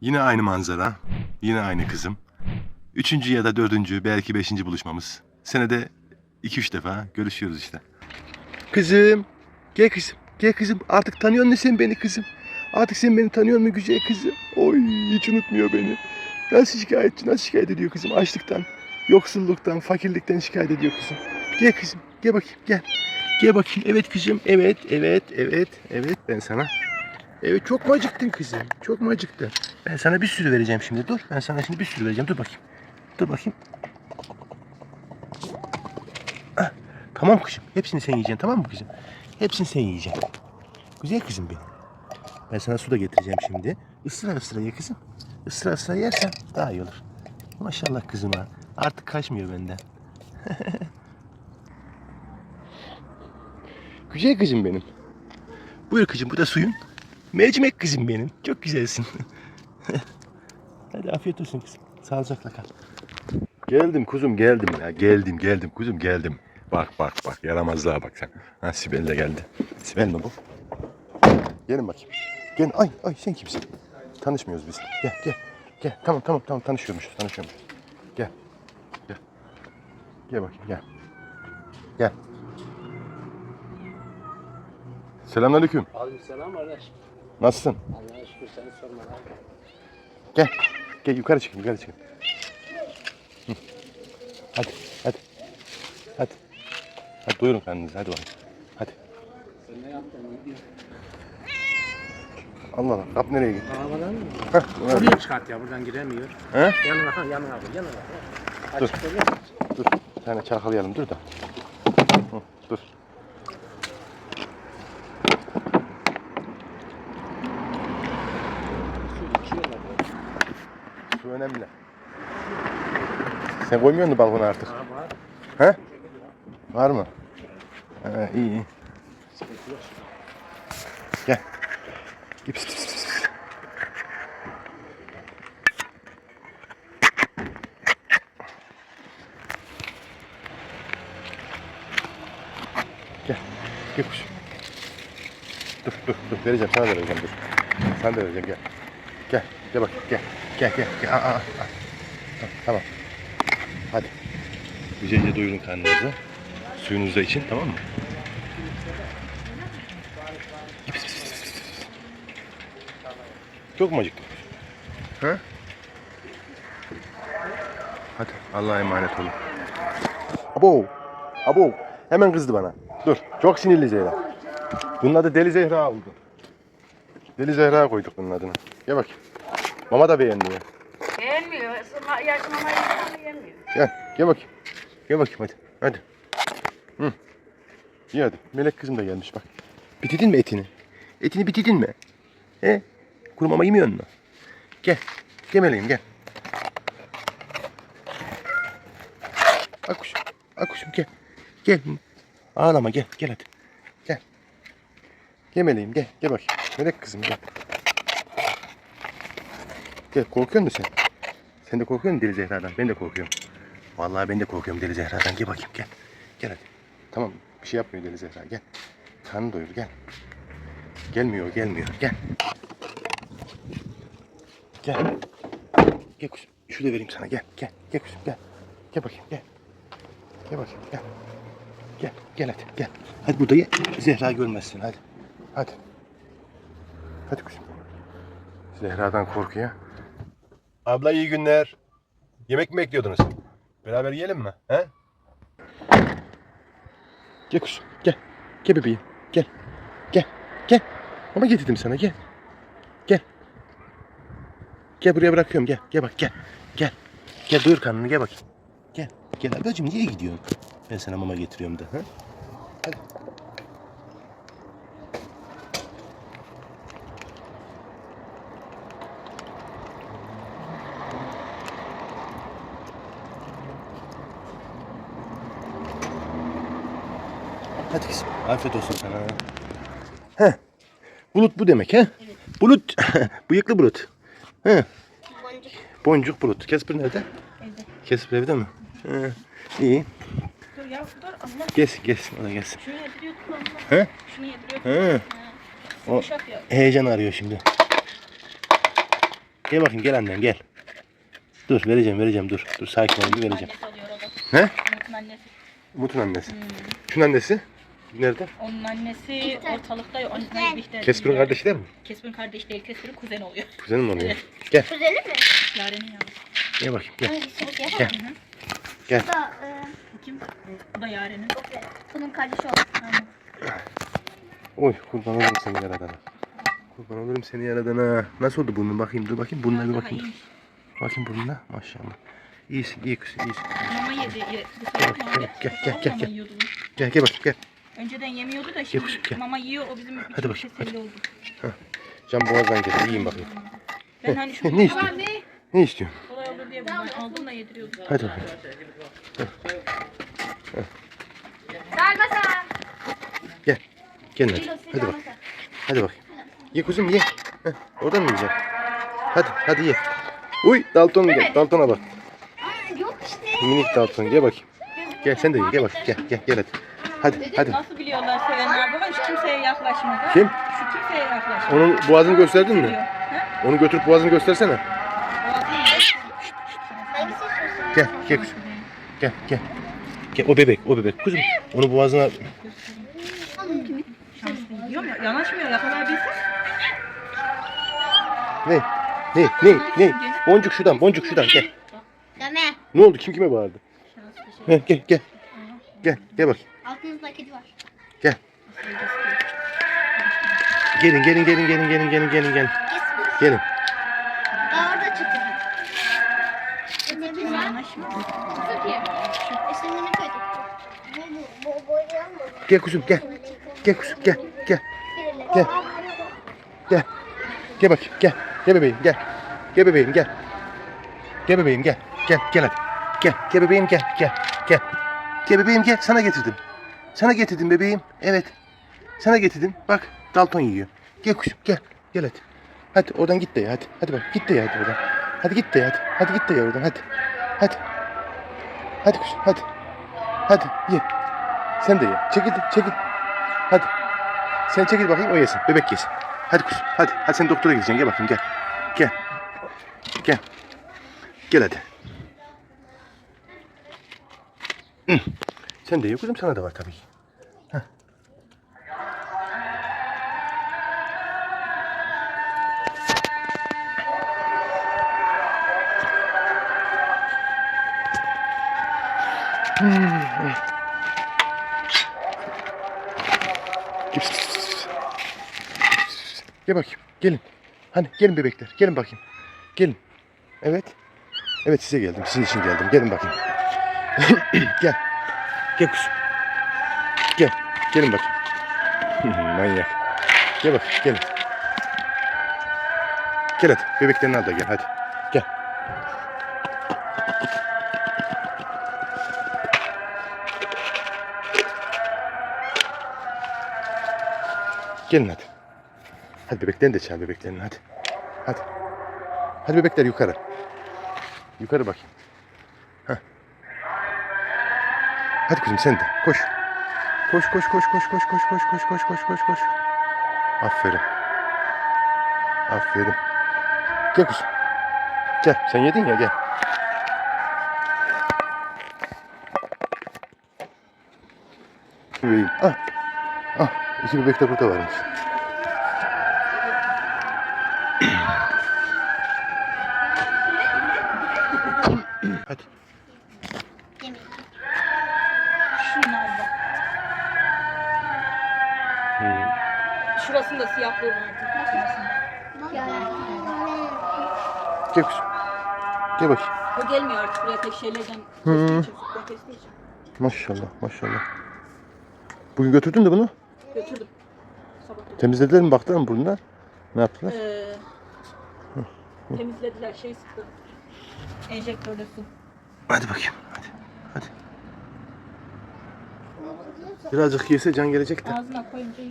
Yine aynı manzara. Yine aynı kızım. Üçüncü ya da dördüncü belki beşinci buluşmamız. Senede iki üç defa görüşüyoruz işte. Kızım. Gel kızım. Gel kızım. Artık tanıyor musun sen beni kızım? Artık sen beni tanıyor musun güzel kızım? Oy hiç unutmuyor beni. Nasıl şikayetçi? Nasıl şikayet ediyor kızım? Açlıktan, yoksulluktan, fakirlikten şikayet ediyor kızım. Gel kızım. Gel bakayım. Gel. Gel bakayım. Evet kızım. Evet, evet, evet, evet. Ben sana Evet çok mu acıktın kızım? Çok mu acıktın? Ben sana bir sürü vereceğim şimdi. Dur. Ben sana şimdi bir sürü vereceğim. Dur bakayım. Dur bakayım. Ah, tamam kızım. Hepsini sen yiyeceksin. Tamam mı kızım? Hepsini sen yiyeceksin. Güzel kızım benim. Ben sana su da getireceğim şimdi. Isıra ısıra ye kızım. Isıra ısıra yersen daha iyi olur. Maşallah kızıma. Artık kaçmıyor benden. Güzel kızım benim. Buyur kızım bu da suyun. Mercimek kızım benim. Çok güzelsin. Hadi afiyet olsun kızım. Sağlıcakla kal. Geldim kuzum geldim ya. Geldim geldim kuzum geldim. Bak bak bak yaramazlığa bak sen. Ha Sibel de geldi. Sibel mi bu? Gelin bakayım. Gel ay ay sen kimsin? Tanışmıyoruz biz. Gel gel. Gel tamam tamam tamam tanışıyormuşuz tanışıyormuşuz. Gel. Gel. Gel bakayım gel. Gel. Selamünaleyküm. Aleykümselam kardeş. Nasılsın? Allah'a şükür seni sormadan. Gel. Gel yukarı çıkın yukarı çıkın. Hı. Hadi hadi. Hadi. Hadi doyurun kendinizi hadi bakayım. Hadi. Sen ne yaptın? Allah Allah kap nereye gitti? Arabadan mı? Heh. Oraya çıkart ya buradan giremiyor. He? Yanına ha yanına abi yanına. Dur. Dur. Bir tane çalkalayalım dur da. Hı, dur. Su içiyorlar. Su önemli. Sen koymuyor musun balkona artık? Araba He? Var mı? He, iyi iyi. Gel. Pis, pis, pis. Gel. Gel kuş. Dur dur dur. Vereceğim sana da vereceğim dur. Sana da vereceğim gel. Gel. Gel bak gel. Gel gel. gel. Aa, aa, aa. Tamam. Hadi. Güzelce doyurun karnınızı. Suyunuzu da için tamam mı? Çok mu acıktın? Ha? Hadi Allah'a emanet olun. Abo. Abo. Hemen kızdı bana. Dur. Çok sinirli Zehra. Bunun adı Deli Zehra oldu. Deli Zehra koyduk bunun adını. Gel bak. Mama da beğendi ya. Beğenmiyor. Isırma, yaşamama yaşamama yemiyor. Gel. Gel bakayım. Gel bakayım hadi. Hadi. Hı. İyi hadi. Melek kızım da gelmiş bak. Bitirdin mi etini? Etini bitirdin mi? He? Kuru mama yemiyor musun? Gel. Gel meleğim gel. Akuşum. Akuşum gel. Gel. Ağlama gel. Gel hadi. Gel. Gel meleğim gel. Gel bakayım. Melek kızım gel. Gel korkuyor musun sen? Sen de korkuyor musun Deli Zehra'dan? Ben de korkuyorum. Vallahi ben de korkuyorum Deli Zehra'dan. Gel bakayım gel. Gel hadi. Tamam bir şey yapmıyor Deli Zehra gel. Karnını doyur gel. Gelmiyor gelmiyor gel. Gel. Gel kuzum. Şunu da vereyim sana gel. Gel. Gel kuzum gel. Gel bakayım gel. Gel bakayım gel. Gel. Gel hadi gel. Hadi burada ye. Zehra görmezsin hadi. Hadi. Hadi kuzum. Zehra'dan korkuyor. Abla iyi günler. Yemek mi bekliyordunuz? Beraber yiyelim mi? He? Gel kuzum gel. Gel bebeğim gel. Gel. Gel. Ama getirdim sana gel. Gel. Gel buraya bırakıyorum gel. Gel bak gel. Gel. Gel doyur karnını gel bakayım. Gel. Gel ablacığım niye gidiyorsun? Ben sana mama getiriyorum da. Ha? Hadi. Hadi kızım. Afiyet olsun sana. Heh. Bulut bu demek he? Bulut. Bıyıklı bulut. He. Boncuk. Boncuk bulut. Kesper nerede? Evde. Kesper evde mi? He. İyi. Dur ya dur Allah. Gelsin gelsin. O da gelsin. Şunu yediriyordun Allah. He? Şunu yediriyordun. He. O heyecan arıyor şimdi. Gel bakayım gel annem gel. Dur vereceğim vereceğim dur. Dur sakin ol vereceğim. Annesi alıyor o da. He? Umut'un annesi. Umut'un annesi. Hmm. Şunun annesi. Nerede? Onun annesi ortalıkta. Onun annesi Kesper'in kardeşi değil mi? Kesper'in kardeş değil. Kesper'in kuzen oluyor. Kuzenim mi oluyor? Evet. Gel. Kuzeni mi? Yaren'in yavrusu. Gel bakayım gel. Hangisi? Gel. Gel. Bu da, e, kim? Bu da Yaren'in. bunun kardeşi o. Aynen. Oy kurban olurum seni yaradana. Kurban olurum seni yaradana. Nasıl oldu burnun bakayım dur bakayım burnuna bir bakayım. iyiymiş. Bakayım burnuna maşallah. İyisin iyi kız iyisin. Mama yedi. ye- Bu Gel, sefer mama gel, gel, gel, gel, gel. Gel gel bakayım gel. Önceden yemiyordu da şimdi gel. mama yiyor. O bizim Hadi bir bakayım, teselli oldu. Can boğazdan gelir yiyeyim bakayım. Ben hani şu ne istiyorsun? Ne istiyorsun? kolay olur diye bundan aldım da yediriyordum. Hadi bakayım. Sarmasa. Gel. Gel hadi. Hadi bak. Hadi bakayım. Ye kuzum ye. Heh, oradan mı yiyeceksin? Hadi hadi ye. Uy Dalton gel. Dalton'a bak. Yok işte. Minik Dalton gel bakayım. Gel sen de ye gel bak. Gel gel gel hadi. Hadi hadi. Nasıl biliyorlar Sevenler baba? Hiç kimseye yaklaşmadı. Kim? Şu kimseye yaklaşmadı. Onun boğazını gösterdin mi? Ha? Onu götürüp boğazını göstersene. Gel gel kuzum. Gel gel. Gel o bebek o bebek kuzum. Onu boğazına yiyor mu? Yanaşmıyor yakalayabilsek. ne? Ne ne ne? Boncuk şuradan boncuk şuradan gel. Deme. Ne oldu kim kime bağırdı? Şanslı şey. Heh, gel gel. Gel gel bakayım. Altınızda kedi var. Gel. Gelin gelin gelin gelin gelin gelin gelin gelin. Gelin. Orada. İsmini koyduk. Bu bu boyayan mı? Gel kuzum gel. Gel kuzum gel gel. Gel. Gel. Gel bakayım gel. Gel bebeğim gel. Gel bebeğim gel. Gel bebeğim gel. Gel gel hadi. Gel. Gel bebeğim gel. Gel. Gel. Gel bebeğim gel. Sana getirdim. Sana getirdim bebeğim. Evet. Sana getirdim. Bak Dalton yiyor. Gel kuzum gel. Gel hadi. Hadi oradan git de ya hadi. Hadi bak git de ya hadi oradan. Hadi git de ya hadi. Hadi git de ya oradan hadi. Hadi. Hadi kuzum hadi. Hadi ye. Sen de ye. Çekil çekil. Hadi. Sen çekil bakayım o yesin. Bebek yesin. Hadi kuzum hadi. Hadi sen doktora gideceksin. Gel bakayım gel. Gel. Gel. Gel hadi. Hı. Sen de ye kuzum sana da var tabii. Heh. Gel bakayım. Gelin. Hani gelin bebekler. Gelin bakayım. Gelin. Evet. Evet size geldim. Sizin için geldim. Gelin bakayım. Gel. Gel kuzum. Gel. Gelin bakayım. Manyak. Gel bak. Gelin. Gel hadi. Bebeklerini al da gel hadi. Gel. Gelin hadi. Hadi bebeklerini de çağır bebeklerini hadi. Hadi. Hadi bebekler yukarı. Yukarı bakayım. Heh. Hadi kızım sen de koş. Koş koş koş koş koş koş koş koş koş koş koş koş. Aferin. Aferin. Gel kızım. Gel sen yedin ya gel. Bebeğim. Ah. Ah. İki bebek de burada varmış. Hadi. Şunlar bak. Hmm. Şurasında siyahlığı vardı. Gel kızım. Gel bakayım. O gelmiyor artık buraya tek şeylerden. Sütten kestiği için. Maşallah maşallah. Bugün götürdün de bunu. Götürdüm. Sabah. Temizlediler mi baktılar mı burnuna? Ne yaptılar? Ee, temizlediler şey sıktı. Enjektörle su. Hadi bakayım. Hadi. Hadi. Birazcık yese can gelecek de. Ağzına koyunca